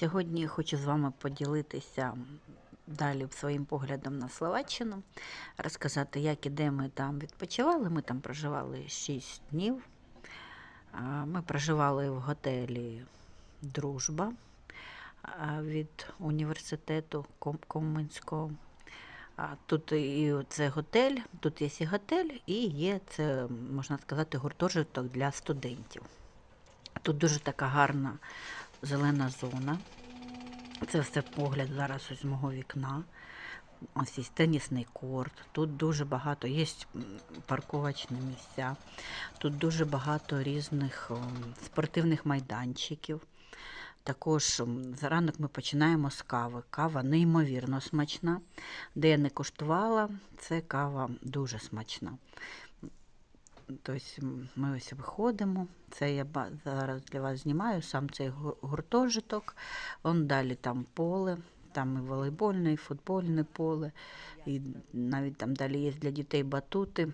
Сьогодні хочу з вами поділитися далі своїм поглядом на Словаччину, розказати, як і де ми там відпочивали. Ми там проживали 6 днів. Ми проживали в готелі Дружба від університету Ком- Коминського. Тут і це готель, тут є і готель, і є це, можна сказати, гуртожиток для студентів. Тут дуже така гарна зелена зона. Це все погляд зараз ось з мого вікна. Ось є тенісний корт. Тут дуже багато є парковочні місця. Тут дуже багато різних ем, спортивних майданчиків. Також м, заранок ми починаємо з кави. Кава неймовірно смачна. Де я не коштувала, це кава дуже смачна. Тобто ми ось виходимо. Це я зараз для вас знімаю сам цей гуртожиток. Вон далі там поле, там і волейбольне, і футбольне поле, і навіть там далі є для дітей батути.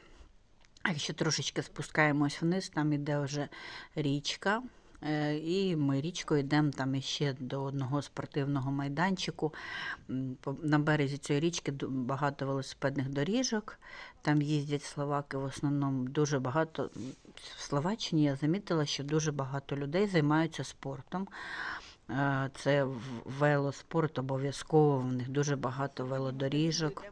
А якщо трошечки спускаємось вниз, там іде вже річка. Е, І ми річкою йдемо там іще до одного спортивного майданчику. На березі цієї річки багато велосипедних доріжок. Там їздять словаки в основному дуже багато. В Словаччині я замітила, що дуже багато людей займаються спортом. Е, Це велоспорт обов'язково, в них дуже багато велодоріжок.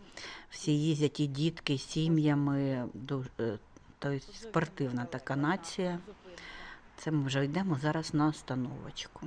Всі їздять і дітки з сім'ями. ду- е, Тобто спортивна така нація. Це ми вже йдемо зараз на остановочку.